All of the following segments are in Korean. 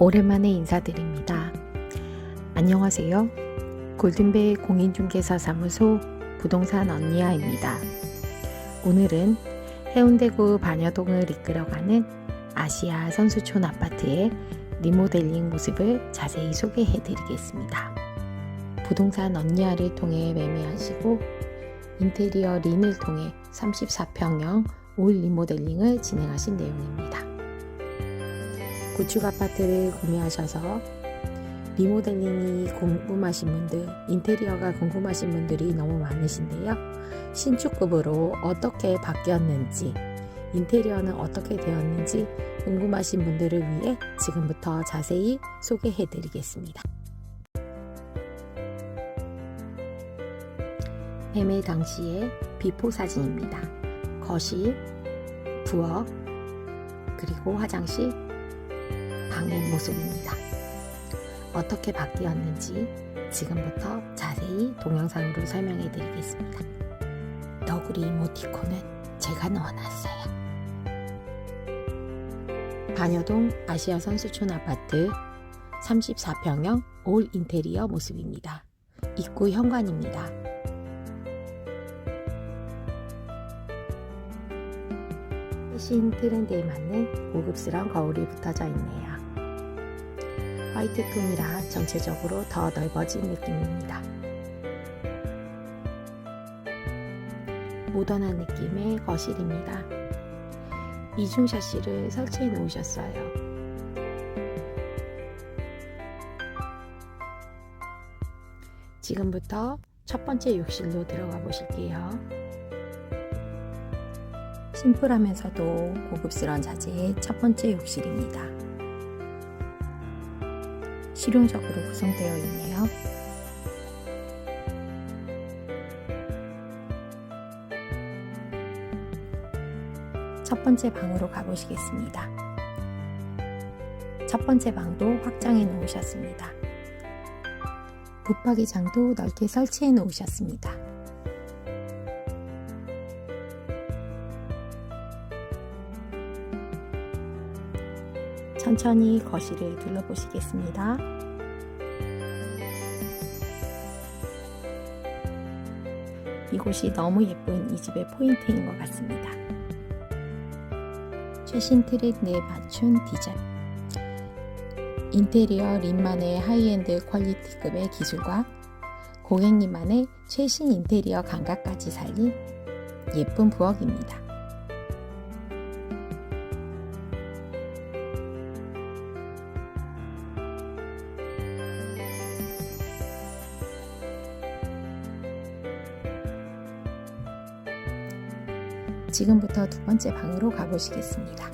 오랜만에 인사드립니다. 안녕하세요. 골든베이 공인중개사 사무소 부동산 언니야입니다. 오늘은 해운대구 반여동을 이끌어가는 아시아 선수촌 아파트의 리모델링 모습을 자세히 소개해 드리겠습니다. 부동산 언니야를 통해 매매하시고 인테리어 린을 통해 34평형 올 리모델링을 진행하신 내용입니다. 구축 아파트를 구매하셔서 리모델링이 궁금하신 분들, 인테리어가 궁금하신 분들이 너무 많으신데요. 신축급으로 어떻게 바뀌었는지, 인테리어는 어떻게 되었는지 궁금하신 분들을 위해 지금부터 자세히 소개해 드리겠습니다. 매매 당시의 비포 사진입니다. 거실, 부엌, 그리고 화장실, 방의 모습입니다. 어떻게 바뀌었는지 지금부터 자세히 동영상으로 설명해 드리겠습니다. 너구리 이모티콘은 제가 넣어놨어요. 반여동 아시아 선수촌 아파트 34평형 올 인테리어 모습입니다. 입구 현관입니다. 최신 트렌드에 맞는 고급스러운 거울이 붙어져 있네요. 화이트 톤이라 전체적으로 더 넓어진 느낌입니다. 모던한 느낌의 거실입니다. 이중 샤시를 설치해 놓으셨어요. 지금부터 첫 번째 욕실로 들어가 보실게요. 심플하면서도 고급스러운 자재의 첫 번째 욕실입니다. 실용적으로 구성되어 있네요. 첫 번째 방으로 가보시겠습니다. 첫 번째 방도 확장해 놓으셨습니다. 붙박이장도 넓게 설치해 놓으셨습니다. 천천히 거실을 둘러보시겠습니다. 이곳이 너무 예쁜 이 집의 포인트인 것 같습니다. 최신 트렌드에 맞춘 디자인. 인테리어 린만의 하이엔드 퀄리티급의 기술과 고객님만의 최신 인테리어 감각까지 살린 예쁜 부엌입니다. 지금부터 두 번째 방으로 가보시겠습니다.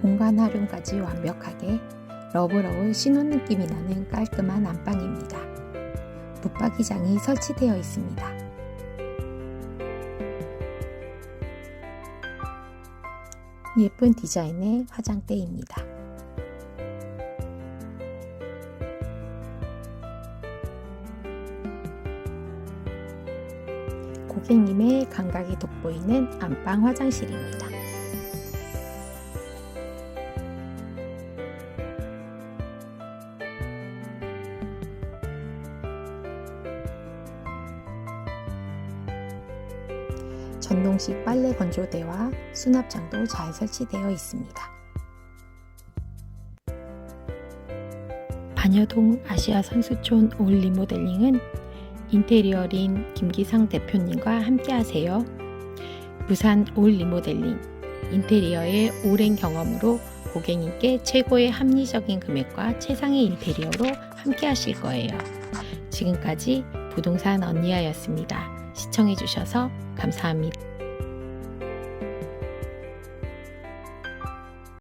공간 활용까지 완벽하게 러브러브 신혼 느낌이 나는 깔끔한 안방입니다. 붙박이장이 설치되어 있습니다. 예쁜 디자인의 화장대입니다. 고객님의 감각이 돋보이는 안방 화장실입니다. 전동식 빨래 건조대와 수납장도 잘 설치되어 있습니다. 반여동 아시아 선수촌 올 리모델링은 인테리어린 김기상 대표님과 함께하세요. 부산 올 리모델링 인테리어의 오랜 경험으로 고객님께 최고의 합리적인 금액과 최상의 인테리어로 함께하실 거예요. 지금까지 부동산 언니야였습니다. 시청해주셔서 감사합니다.